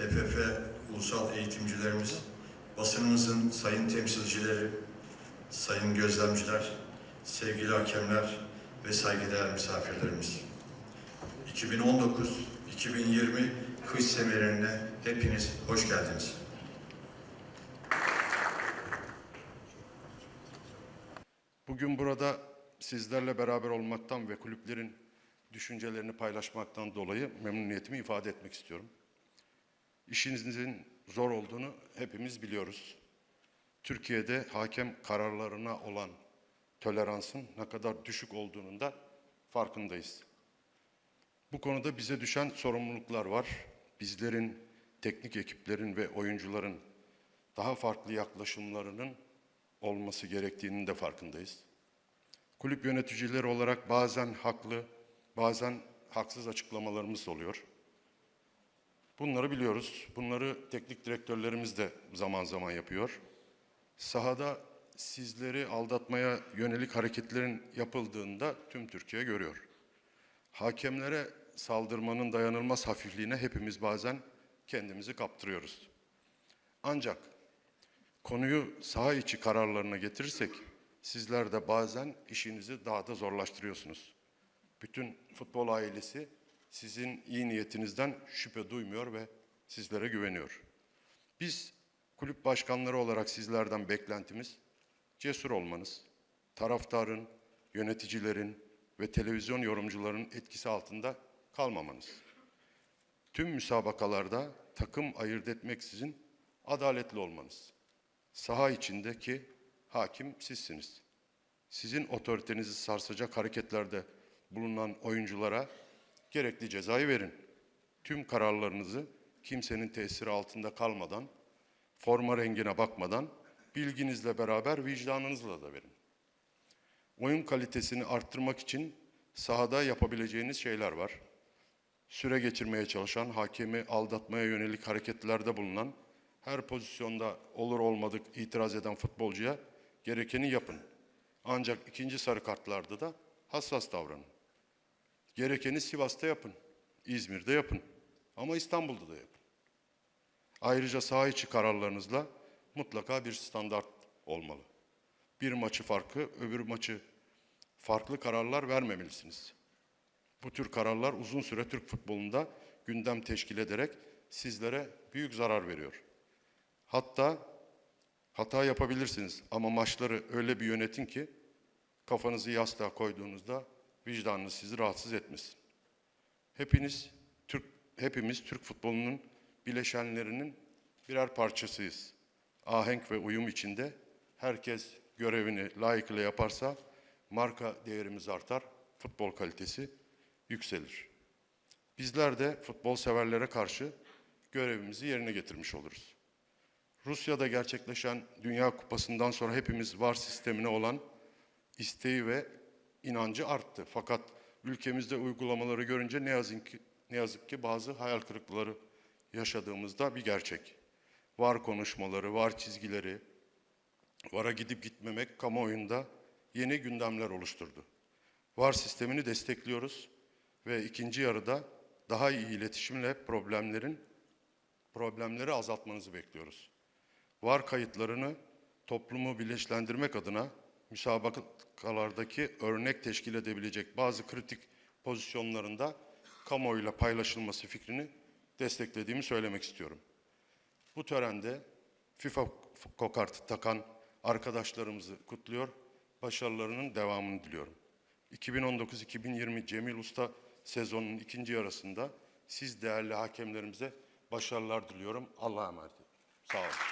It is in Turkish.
TFF ulusal eğitimcilerimiz, basınımızın sayın temsilcileri, sayın gözlemciler, sevgili hakemler ve saygıdeğer misafirlerimiz. 2019-2020 kış seminerine hepiniz hoş geldiniz. Bugün burada sizlerle beraber olmaktan ve kulüplerin düşüncelerini paylaşmaktan dolayı memnuniyetimi ifade etmek istiyorum. İşinizin zor olduğunu hepimiz biliyoruz. Türkiye'de hakem kararlarına olan toleransın ne kadar düşük olduğunun da farkındayız. Bu konuda bize düşen sorumluluklar var. Bizlerin, teknik ekiplerin ve oyuncuların daha farklı yaklaşımlarının olması gerektiğinin de farkındayız. Kulüp yöneticileri olarak bazen haklı, bazen haksız açıklamalarımız oluyor. Bunları biliyoruz. Bunları teknik direktörlerimiz de zaman zaman yapıyor. Sahada sizleri aldatmaya yönelik hareketlerin yapıldığında tüm Türkiye görüyor. Hakemlere saldırmanın dayanılmaz hafifliğine hepimiz bazen kendimizi kaptırıyoruz. Ancak konuyu saha içi kararlarına getirirsek sizler de bazen işinizi daha da zorlaştırıyorsunuz. Bütün futbol ailesi sizin iyi niyetinizden şüphe duymuyor ve sizlere güveniyor. Biz kulüp başkanları olarak sizlerden beklentimiz cesur olmanız, taraftarın, yöneticilerin ve televizyon yorumcularının etkisi altında kalmamanız. Tüm müsabakalarda takım ayırt etmeksizin adaletli olmanız. Saha içindeki hakim sizsiniz. Sizin otoritenizi sarsacak hareketlerde bulunan oyunculara gerekli cezayı verin. Tüm kararlarınızı kimsenin tesiri altında kalmadan, forma rengine bakmadan, bilginizle beraber vicdanınızla da verin. Oyun kalitesini arttırmak için sahada yapabileceğiniz şeyler var. Süre geçirmeye çalışan, hakemi aldatmaya yönelik hareketlerde bulunan, her pozisyonda olur olmadık itiraz eden futbolcuya gerekeni yapın. Ancak ikinci sarı kartlarda da hassas davranın. Gerekeni Sivas'ta yapın, İzmir'de yapın ama İstanbul'da da yapın. Ayrıca saha içi kararlarınızla mutlaka bir standart olmalı. Bir maçı farkı, öbür maçı farklı kararlar vermemelisiniz. Bu tür kararlar uzun süre Türk futbolunda gündem teşkil ederek sizlere büyük zarar veriyor. Hatta hata yapabilirsiniz ama maçları öyle bir yönetin ki kafanızı yastığa koyduğunuzda vicdanınız sizi rahatsız etmesin. Hepiniz Türk hepimiz Türk futbolunun bileşenlerinin birer parçasıyız. Ahenk ve uyum içinde herkes görevini layıkıyla yaparsa marka değerimiz artar, futbol kalitesi yükselir. Bizler de futbol severlere karşı görevimizi yerine getirmiş oluruz. Rusya'da gerçekleşen Dünya Kupası'ndan sonra hepimiz VAR sistemine olan isteği ve inancı arttı. Fakat ülkemizde uygulamaları görünce ne yazık ki, ne yazık ki bazı hayal kırıklıkları yaşadığımızda bir gerçek. VAR konuşmaları, VAR çizgileri, VAR'a gidip gitmemek kamuoyunda yeni gündemler oluşturdu. VAR sistemini destekliyoruz ve ikinci yarıda daha iyi iletişimle problemlerin problemleri azaltmanızı bekliyoruz. VAR kayıtlarını toplumu bilinçlendirmek adına müsabakalardaki örnek teşkil edebilecek bazı kritik pozisyonlarında kamuoyuyla paylaşılması fikrini desteklediğimi söylemek istiyorum. Bu törende FIFA kokartı takan arkadaşlarımızı kutluyor, başarılarının devamını diliyorum. 2019-2020 Cemil Usta sezonunun ikinci yarısında siz değerli hakemlerimize başarılar diliyorum. Allah'a emanet. Sağ olun.